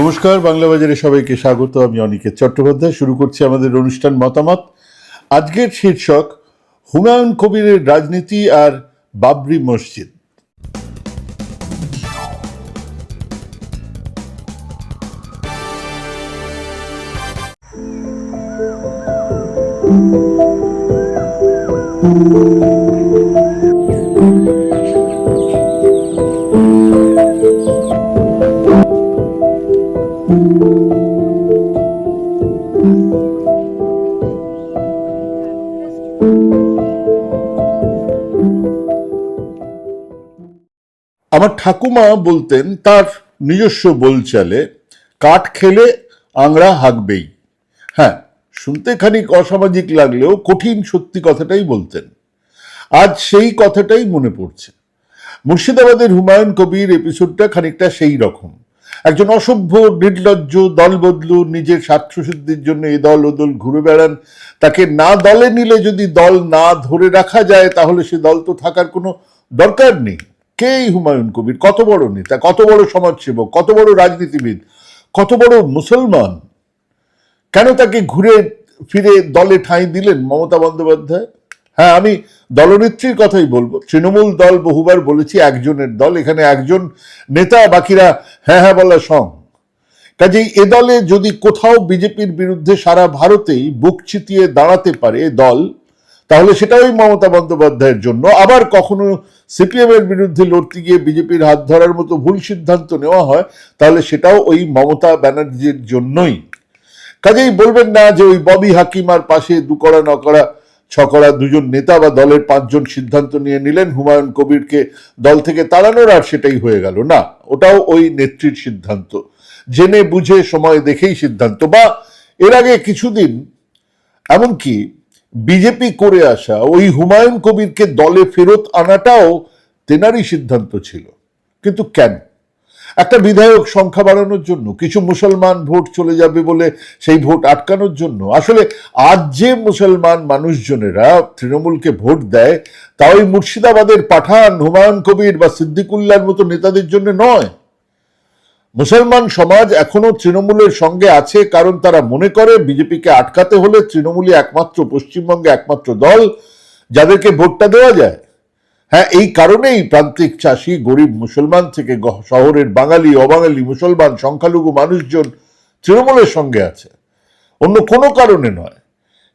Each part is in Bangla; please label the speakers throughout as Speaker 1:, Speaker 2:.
Speaker 1: নমস্কার, বাংলা বাজারে সবাইকে স্বাগত। আমি অনিকেত চট্টোপাধ্যায়। শুরু করছি আমাদের অনুষ্ঠান মতামত। আজকের শীর্ষক, হুমায়ুন কবিরের রাজনীতি আর বাবরি মসজিদ। আমার ঠাকুমা বলতেন তার নিজস্ব বলচালে, কাঠ খেলে আংড়া হাঁকবেই। হ্যাঁ শুনতে খানিক অসামাজিক লাগলেও কঠিন সত্যি কথাটাই বলতেন। আজ সেই কথাটাই মনে পড়ছে। মুর্শিদাবাদের হুমায়ুন কবির এপিসোডটা খানিকটা সেই রকম। একজন অসভ্য, নির্লজ্জ, দল বদলু, নিজের স্বার্থসিদ্ধির জন্য এ দল ও দল ঘুরে বেড়ান। তাকে না দলে নিলে যদি দল না ধরে রাখা যায়, তাহলে সে দল তো থাকার কোনো দরকার নেই। কে হুমায়ুন কবির? কত বড় নেতা, কত বড় সমাজসেবক, কত বড় রাজনীতিবিদ, কত বড় মুসলমান? কেন তাকে ঘুরে ফিরে দলে ঠাঁই দিলেন মমতা বন্দ্যোপাধ্যায়? হ্যাঁ আমি দলনেত্রীর কথাই বলব। তৃণমূল দল বহুবার বলেছি, একজনের দল, এখানে একজন নেতা, বাকিরা হ্যাঁ হ্যাঁ বলা সং। কাজেই এ দলে যদি কোথাও বিজেপির বিরুদ্ধে সারা ভারতেই বুক চিতিয়ে দাঁড়াতে পারে দল, তাহলে সেটাই মমতা বন্দ্যোপাধ্যায়ের জন্য। আবার কখনো সিপিএম এর বিরুদ্ধে লড়তে গিয়ে বিজেপির হাত ধরার মতো ভুল সিদ্ধান্ত নেওয়া হয়, তাহলে সেটাও ওই মমতা ব্যানার্জির জন্যই। কাজেই বলবেন না যে ওই ববি হাকিমার পাশে দুকড়া নকড়া ছকড়া দুজন নেতা বা দলের পাঁচজন সিদ্ধান্ত নিয়ে নিলেন, হুমায়ুন কবিরকে দল থেকে তাড়ানোর আর সেটাই হয়ে গেল। না, ওটাও ওই নেত্রীর সিদ্ধান্ত। জেনে বুঝে সময় দেখেই সিদ্ধান্ত। বা এর আগে কিছুদিন এমনকি বিজেপি করে আসা ওই হুমায়ুন কবিরকে দলে ফেরত আনাটাও তেনারই সিদ্ধান্ত ছিল। কিন্তু কেন? একটা বিধায়ক সংখ্যা বাড়ানোর জন্য, কিছু মুসলমান ভোট চলে যাবে বলে সেই ভোট আটকানোর জন্য, আসলে আজ যে মুসলমান মানুষজনেরা তৃণমূলকে ভোট দেয়, তা ওই মুর্শিদাবাদের পাঠান, হুমায়ুন কবির বা সিদ্দিকুল্লার মতো নেতাদের জন্য নয়। মুসলমান সমাজ এখনও তৃণমূলের সঙ্গে আছে, কারণ তারা মনে করে বিজেপিকে আটকাতে হলে তৃণমূলই একমাত্র পশ্চিমবঙ্গে একমাত্র দল, যাদেরকে ভোটটা দেওয়া যায়। হ্যাঁ এই কারণেই প্রান্তিক চাষি, গরিব মুসলমান থেকে শহরের বাঙালি, অবাঙালি মুসলমান, সংখ্যালঘু মানুষজন তৃণমূলের সঙ্গে আছে। অন্য কোনো কারণে নয়।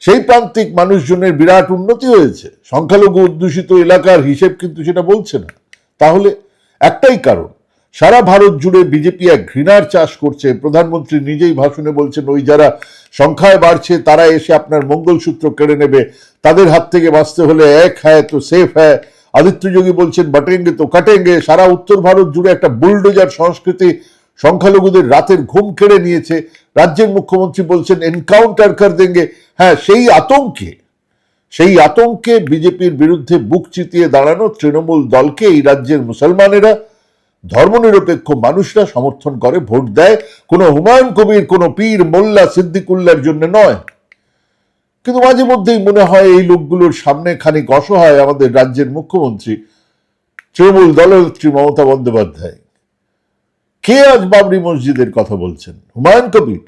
Speaker 1: সেই প্রান্তিক মানুষজনের বিরাট উন্নতি হয়েছে। সংখ্যালঘু অধ্যুষিত এলাকার হিসেব কিন্তু সেটা বলছে না। তাহলে একটাই কারণ, সারা ভারত জুড়ে বিজেপি এক ঘৃণার চাষ করছে। প্রধানমন্ত্রী নিজেই ভাষণে বলছেন, ওই যারা সংখ্যায় বাড়ছে, তারা এসে আপনার মঙ্গলসূত্র কেড়ে নেবে। তাদের হাত থেকে বাঁচতে হলে এক হ্যায় তো সেফ হ্যায় আদিত্য যোগী বলছেন, বাটেঙ্গে তো কাটেঙ্গে। সারা উত্তর ভারত জুড়ে একটা বুলডোজার সংস্কৃতি সংখ্যালঘুদের রাতের ঘুম কেড়ে নিয়েছে। রাজ্যের মুখ্যমন্ত্রী বলছেন, এনকাউন্টার কর দেঙ্গে। হ্যাঁ সেই আতঙ্কে সেই আতঙ্কে বিজেপির বিরুদ্ধে বুক চিতিয়ে দাঁড়ানো তৃণমূল দলকে এই রাজ্যের মুসলমানেরা, ধর্মনিরপেক্ষ মানুষরা সমর্থন করে, ভোট দেয়। কোনো হুমায়ুন কবির, কোনো পীর, মোল্লা সিদ্দিকুল্লার জন্য নয়। কিন্তু মাঝে মধ্যেই মনে হয় এই লোকগুলোর সামনে খানিক অসহায় আমাদের রাজ্যের মুখ্যমন্ত্রী তৃণমূল দলনেত্রী মমতা বন্দ্যোপাধ্যায়। কে আজ বাবরি মসজিদের কথা বলছেন? হুমায়ুন কবির।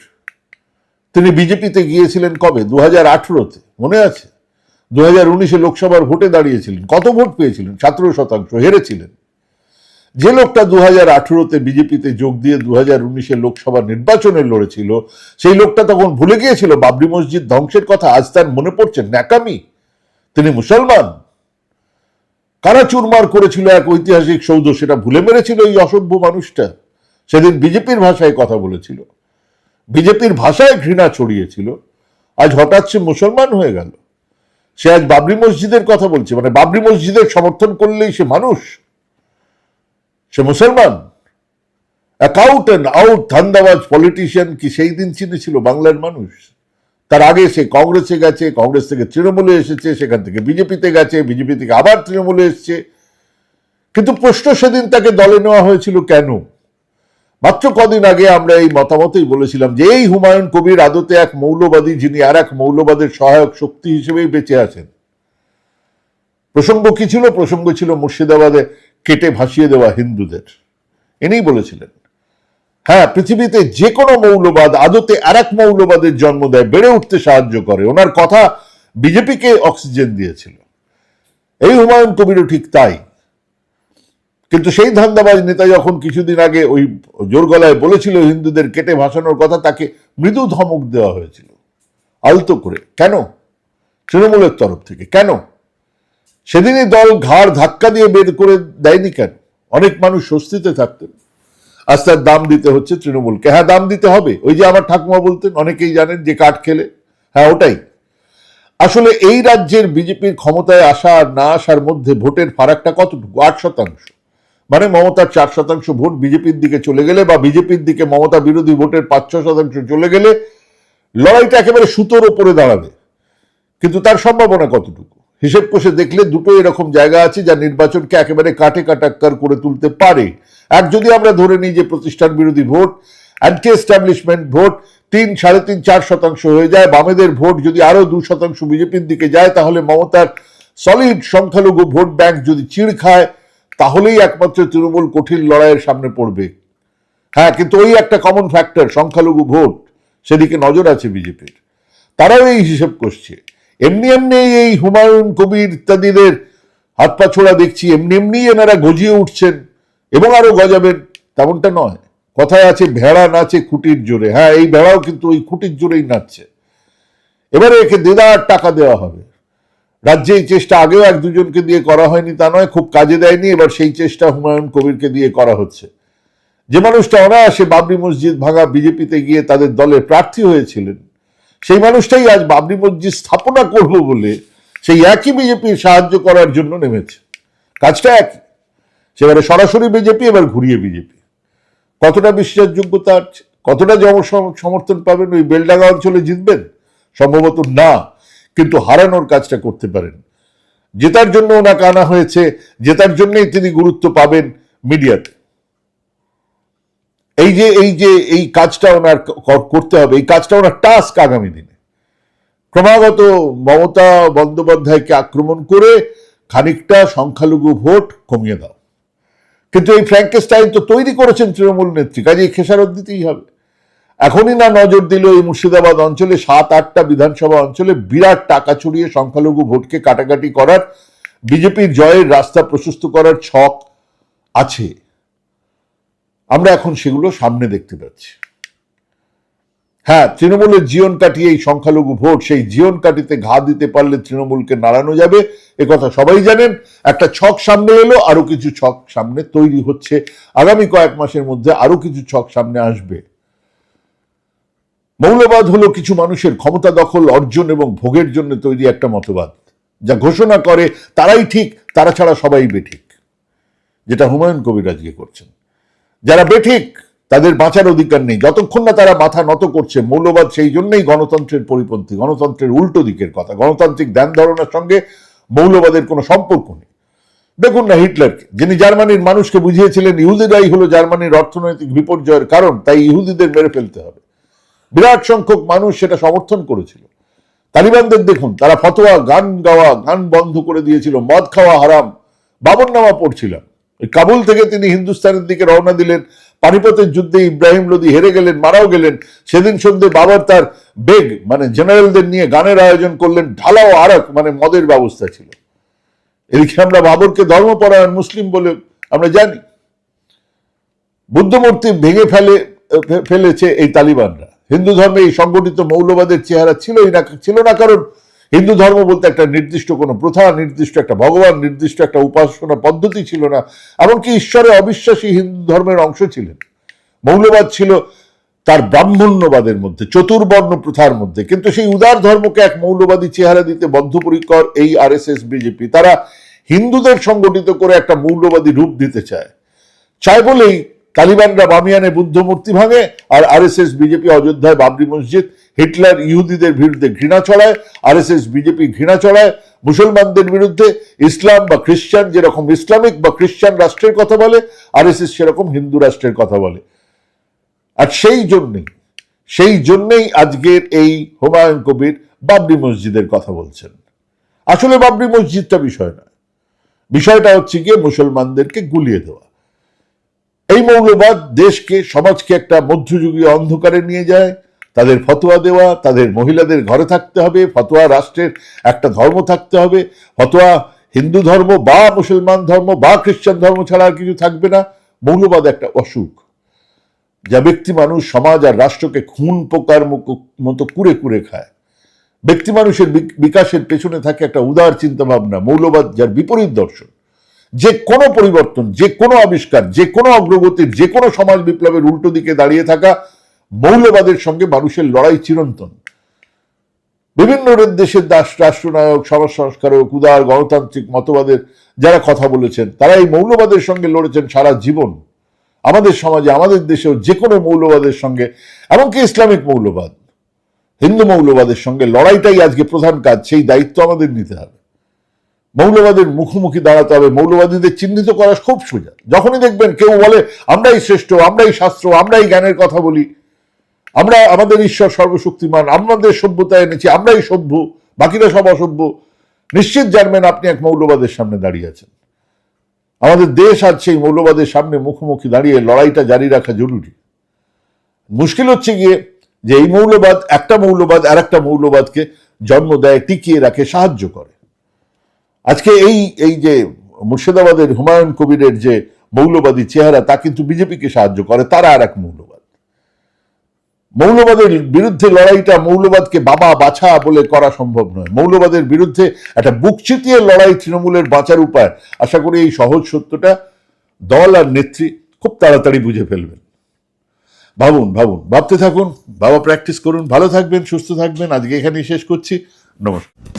Speaker 1: তিনি বিজেপিতে গিয়েছিলেন কবে? দু হাজার আঠেরোতে। মনে আছে? দু হাজার উনিশে লোকসভার ভোটে দাঁড়িয়েছিলেন। কত ভোট পেয়েছিলেন? সতেরো শতাংশ হেরেছিলেন। যে লোকটা দু হাজার আঠেরোতে বিজেপিতে যোগ দিয়ে দু হাজার উনিশে লোকসভা নির্বাচনে লড়েছিল, সেই লোকটা তখন ভুলে গিয়েছিল, বাবরি মসজিদ ধ্বংসের কথা আজ তার মনে পড়ছে। ন্যাকামি। তিনি মুসলমান। কারা চুরমার করেছিল এক ঐতিহাসিক সৌধ, সেটা ভুলে মেরেছিল এই অসভ্য মানুষটা। সেদিন বিজেপির ভাষায় কথা বলেছিল। বিজেপির ভাষায় ঘৃণা ছড়িয়েছিল। আজ হঠাৎ সে মুসলমান হয়ে গেল। সে আজ বাবরি মসজিদের কথা বলছে। মানে বাবরি মসজিদের সমর্থন করলেই সে মানুষ। সে মুসলমান? অ্যান্ড আউট ধান্দাবাজ পলিটিশিয়ান কি সেই দিন চিনেছিল বাংলার মানুষ? তার আগে সে কংগ্রেসে গেছে, কংগ্রেস থেকে তৃণমূলে এসেছে, সেখান থেকে বিজেপিতে গেছে, বিজেপি থেকে আবার তৃণমূলে এসেছে। কিন্তু প্রশ্ন সেদিন তাকে দলে নেওয়া হয়েছিল কেন? মাত্র কদিন আগে আমরা এই মতামতেই বলেছিলাম যে এই হুমায়ুন কবির আদতে এক মৌলবাদী যিনি আর এক মৌলবাদের সহায়ক শক্তি হিসেবেই বেঁচে আছেন। প্রসঙ্গ কি ছিল? প্রসঙ্গ ছিল মুর্শিদাবাদে কেটে ভাসিয়ে দেওয়া হিন্দুদের। ইনিই বলেছিলেন হ্যাঁ পৃথিবীতে যে কোনো মৌলবাদ আদতে আর এক মৌলবাদের জন্ম দেয়, বেড়ে উঠতে সাহায্য করে। ওনার কথা বিজেপিকে অক্সিজেন দিয়েছিল। এই হুমায়ুন কবিরও ঠিক তাই। কিন্তু সেই ধান্দাবাজ নেতা যখন কিছুদিন আগে ওই জোর গলায় বলেছিল হিন্দুদের কেটে ভাসানোর কথা, তাকে মৃদু ধমক দেওয়া হয়েছিল। আলতো করে। কেন? তৃণমূলের তরফ থেকে। কেন? সেদিনই দল ঘাড় ধাক্কা দিয়ে বের করে দেয়নি কেন? অনেক মানুষ স্বস্তিতে থাকতেন। আজ তার দাম দিতে হচ্ছে তৃণমূলকে। হ্যাঁ দাম দিতে হবে। ওই যে আমার ঠাকুমা বলতেন, অনেকেই জানেন যে কাঠ খেলে। হ্যাঁ ওটাই। আসলে এই রাজ্যের বিজেপির ক্ষমতায় আসা আর না আসার মধ্যে ভোটের ফারাকটা কতটুকু? আট শতাংশ। মানে মমতার চার শতাংশ ভোট বিজেপির দিকে চলে গেলে বা বিজেপির দিকে মমতা বিরোধী ভোটের পাঁচ, ছ শতাংশ চলে গেলে লড়াইটা একেবারে সুতোর ওপরে দাঁড়াবে। কিন্তু তার সম্ভাবনা কতটুকু? হিসেব কষে দেখলে দুটো এরকম জায়গা আছে যা নির্বাচনকে একেবারে কাটে কাটাক্কার করে তুলতে পারে। এক যদি আমরা ধরে নিই যে প্রতিষ্ঠান বিরোধী ভোট অ্যান্টি এস্টাবলিশমেন্ট ভোট তিন, সাড়ে তিন, চার শতাংশ হয়ে যায়, বামেদের ভোট যদি আরও দু শতাংশ বিজেপির দিকে যায়, তাহলে মমতার সলিড সংখ্যালঘু ভোট ব্যাংক যদি চিড় খায়, তাহলেই একমাত্র তৃণমূল কঠিন লড়াইয়ের সামনে পড়বে। হ্যাঁ কিন্তু ওই একটা কমন ফ্যাক্টর সংখ্যালঘু ভোট, সেদিকে নজর আছে বিজেপির। তারাও এই হিসেব করছে এমনি এমনি এই হুমায়ুন কবির ইত্যাদিদের হাত পা ছোড়া দেখছি, এমনি এমনি এনারা গজিয়ে উঠছেন এবং আরও গজাবেন, তেমনটা নয়। কথায় আছে, ভেড়া নাচে খুঁটির জোরে। হ্যাঁ এই ভেড়াও কিন্তু ওই খুঁটির জোরেই নাচছে। এবারে একে দেদার টাকা দেওয়া হবে। রাজ্যে এই চেষ্টা আগেও এক দুজনকে দিয়ে করা হয়নি, তা নয়, খুব কাজে দেয়নি, এবার সেই চেষ্টা হুমায়ুন কবিরকে দিয়ে করা হচ্ছে। যে মানুষটা অনায়াসে বাবরি মসজিদ ভাঙা বিজেপিতে গিয়ে তাদের দলের প্রার্থী হয়েছিলেন সেই মানুষটাই আজ বাবরি মসজিদ স্থাপনা করব বলে সেই একই বিজেপির সাহায্য করার জন্য নেমেছে। কাজটা একই। সেবারে সরাসরি বিজেপি এবার ঘুরিয়ে বিজেপি কতটা বিশ্বাসযোগ্যতা? কতটা সমর্থন পাবেন ওই বেলডাঙ্গা অঞ্চলে জিতবেন? সম্ভবত না, কিন্তু হারানোর কাজটা করতে পারেন। জেতার জন্য ওনাকে আনা হয়েছে, জেতার জন্যই তিনি গুরুত্ব পাবেন মিডিয়াতে। এই যে এই যে, এই কাজটা ওনার করতে হবে, এই কাজটা ওনার টাস্ক আগামী দিনে। ক্রমাগত মমতা বন্দ্যোপাধ্যায়কে আক্রমণ করে খানিকটা সংখ্যালঘু ভোট কমিয়ে দাও। কিন্তু এই ফ্র্যাঙ্কেস্টাইন তো তৈরি করেছেন তৃণমূল নেত্রী কাজে খেসারত দিতেই হবে। এখনই না নজর দিল এই মুর্শিদাবাদ অঞ্চলে সাত, আটটা বিধানসভা অঞ্চলে বিরাট টাকা ছড়িয়ে সংখ্যালঘু ভোটকে কাটাকাটি করার, বিজেপির জয়ের রাস্তা প্রশস্ত করার ছক আছে। আমরা এখন সেগুলো সামনে দেখতে পাচ্ছি। হ্যাঁ তৃণমূলের জীবন কাটিয়ে এই সংখ্যালঘু ভোট, সেই জীবন কাটিতে ঘা দিতে পারলে তৃণমূলকে নাড়ানো যাবে কথা সবাই জানেন। একটা ছক সামনে এলো, আরও কিছু ছক সামনে তৈরি হচ্ছে। আগামী কয়েক মাসের মধ্যে আরও কিছু ছক সামনে আসবে। মৌলবাদ হলো কিছু মানুষের ক্ষমতা দখল, অর্জন এবং ভোগের জন্য তৈরি একটা মতবাদ। যা ঘোষণা করে তারাই ঠিক, তারা ছাড়া সবাই বেঠিক যেটা হুমায়ুন কবিরাজকে করছেন। যারা বেঠিক, তাদের বাঁচার অধিকার নেই। যতক্ষণ না তারা মাথা নত করছে, মৌলবাদ সেই জন্যই গণতন্ত্রের পরিপন্থী, গণতন্ত্রের উল্টো দিকের কথা, গণতান্ত্রিক ধ্যান ধারণার সঙ্গে মৌলবাদের কোনো সম্পর্ক নেই। দেখুন না হিটলারকে, যিনি জার্মানির মানুষকে বুঝিয়েছিলেন, ইহুদিরাই হলো জার্মানির অর্থনৈতিক বিপর্যয়ের কারণ, তাই ইহুদিদের মেরে ফেলতে হবে। বিরাট সংখ্যক মানুষ সেটা সমর্থন করেছিল। তালিবানদের দেখুন, তারা ফতোয়া, গান গাওয়া, গান বন্ধ করে দিয়েছিল, মদ খাওয়া হারাম বাবর নামা পড়ছিলাম। কাবুল থেকে তিনি হিন্দুস্তানের দিকে রওনা দিলেন। পানিপথের যুদ্ধে ইব্রাহিম লোদি হেরে গেলেন, মারাও গেলেন। সেদিন সন্ধ্যে বাবার তার বেগ মানে জেনারেলদের নিয়ে গানের আয়োজন করলেন ঢালাও আরক মানে মদের ব্যবস্থা ছিল। এদিকে আমরা বাবরকে ধর্মপরায়ণ মুসলিম বলে আমরা জানি। বুদ্ধমূর্তি ভেঙে ফেলে ফেলেছে এই তালিবানরা। হিন্দু ধর্মে এই সংগঠিত মৌলবাদের চেহারা ছিলই না, ছিল না কারণ হিন্দু ধর্ম বলতে একটা নির্দিষ্ট কোনো প্রথা, নির্দিষ্ট একটা ভগবান, নির্দিষ্ট একটা উপাসনা পদ্ধতি ছিল না। এমনকি ঈশ্বরে অবিশ্বাসী হিন্দু ধর্মের অংশ ছিলেন। মৌলবাদ ছিল তার ব্রাহ্মণ্যবাদের মধ্যে, চতুর্বর্ণ প্রথার মধ্যে। কিন্তু সেই উদার ধর্মকে এক মৌলবাদী চেহারা দিতে বদ্ধপরিকর এই আরএসএস, বিজেপি। তারা হিন্দুদের সংগঠিত করে একটা মৌলবাদী রূপ দিতে চায়। চায় বলেই তালিবানরা বামিয়ানে বুদ্ধ মূর্তি ভাঙে আর আরএসএস, বিজেপি অযোধ্যায় বাবরি মসজিদ হিটলার ইহুদিদের বিরুদ্ধে ঘৃণা ছড়ায়, আরএসএস, বিজেপি ঘৃণা ছড়ায়। মুসলমানদের বিরুদ্ধে ইসলাম বা খ্রিস্টান যেরকম ইসলামিক বা খ্রিস্টান রাষ্ট্রের কথা বলে, আরএসএস সেরকম হিন্দু রাষ্ট্রের কথা বলে। আর সেই জন্যেই সেই জন্যেই আজকের এই হুমায়ুন কবির বাবরি মসজিদের কথা বলছেন। আসলে বাবরি মসজিদটা বিষয় না বিষয়টা হচ্ছে গিয়ে মুসলমানদেরকে গুলিয়ে দেওয়া। এই মৌলবাদ দেশকে, সমাজকে একটা মধ্যযুগীয় অন্ধকারে নিয়ে যায়। তাদের ফতোয়া দেওয়া, তাদের মহিলাদের ঘরে থাকতে হবে, ফতোয়া রাষ্ট্রের একটা ধর্ম থাকতে হবে। ফতোয়া হিন্দু ধর্ম, বা মুসলমান ধর্ম, বা খ্রিস্টান ধর্ম ছাড়া আর কিছু থাকবে না। মৌলবাদ একটা অসুখ। যা ব্যক্তি মানুষ, সমাজ আর রাষ্ট্রকে খুন পোকার মতো- কুরে কুরে খায়। ব্যক্তি মানুষের বিকাশের পেছনে থাকে একটা উদার চিন্তা ভাবনা মৌলবাদ যার বিপরীত দর্শন। যে কোনো পরিবর্তন, যে কোনো আবিষ্কার, যে কোনো অগ্রগতির যে কোনো সমাজ বিপ্লবের উল্টো দিকে দাঁড়িয়ে থাকা মৌলবাদের সঙ্গে মানুষের লড়াই চিরন্তন। বিভিন্ন দেশের দাস রাষ্ট্রনায়ক সমাজ সংস্কারক উদার, গণতান্ত্রিক মতবাদের যারা কথা বলেছেন, তারা এই মৌলবাদের সঙ্গে লড়েছেন সারা জীবন। আমাদের সমাজে, আমাদের দেশেও যে কোনো মৌলবাদের সঙ্গে, এমনকি ইসলামিক মৌলবাদ, হিন্দু মৌলবাদের সঙ্গে লড়াইটাই আজকে প্রধান কাজ, সেই দায়িত্ব আমাদের নিতে হবে। মৌলবাদের মুখোমুখি দাঁড়াতে হবে, মৌলবাদীদের চিহ্নিত করা খুব সোজা যখনই দেখবেন কেউ বলে, আমরাই শ্রেষ্ঠ, আমরাই শাস্ত্র, আমরাই জ্ঞানের কথা বলি, আমরা আমাদের ঈশ্বর সর্বশক্তিমান, আমাদের সভ্যতা এনেছি, আমরাই সভ্য, বাকিরা সব অসভ্য, নিশ্চিত জানবেন আপনি এক মৌলবাদের সামনে দাঁড়িয়ে আছেন। আমাদের দেশ আজ সেই মৌলবাদের সামনে মুখোমুখি দাঁড়িয়ে লড়াইটা জারি রাখা জরুরি। মুশকিল হচ্ছে গিয়ে যে এই মৌলবাদ একটা মৌলবাদ আর একটা মৌলবাদকে জন্ম দেয়, টিকিয়ে রাখে, সাহায্য করে। আজকে এই এই যে মুর্শিদাবাদের হুমায়ুন কবিরের যে মৌলবাদী চেহারা, তা কিন্তু বিজেপিকে সাহায্য করে, তারা আর এক মৌলবাদ। মৌলবাদের বিরুদ্ধে লড়াইটা মৌলবাদকে বাবা বাছা বলে করা সম্ভব নয়। মৌলবাদের বিরুদ্ধে একটা বুক চিতিয়ে লড়াই তৃণমূলের বাঁচার উপায়। আশা করি এই সহজ সত্যটা দল আর নেত্রী খুব তাড়াতাড়ি বুঝে ফেলবেন। ভাবুন ভাবুন, ভাবতে থাকুন, বাবা প্র্যাকটিস করুন, ভালো থাকবেন, সুস্থ থাকবেন। আজকে এখানেই শেষ করছি। নমস্কার।